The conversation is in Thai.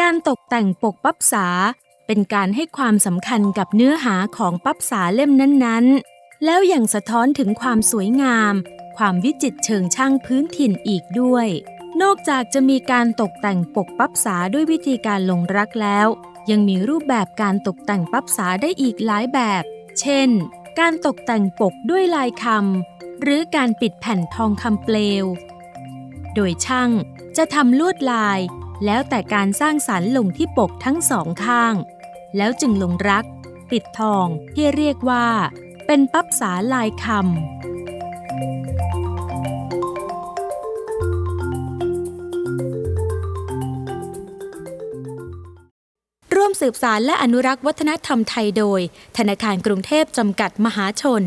การตกแต่งปกปั๊บสา เป็นการให้ความสำคัญกับเนื้อหาของปั๊บสาเล่มนั้นๆ แล้วยังสะท้อนถึงความสวยงาม ความวิจิตรเชิงช่างพื้นถิ่นอีกด้วย นอกจากจะมีการตกแต่งปกปั๊บสาด้วยวิธีการลงรักแล้ว ยังมีรูปแบบการตกแต่งปั๊บสาได้อีกหลายแบบ เช่น การตกแต่งปกด้วยลายคำหรือการปิดแผ่นทองคำเปลว โดยช่างจะทำลวดลาย แล้วแต่การสร้างสรรค์ลงที่ปกทั้งสองข้าง แล้วจึงลงรัก ปิดทองที่เรียกว่า เป็นปั๊บสาลายคำ ร่วมสืบสารและอนุรักษ์วัฒนธรรมไทยโดย ธนาคารกรุงเทพจำกัดมหาชน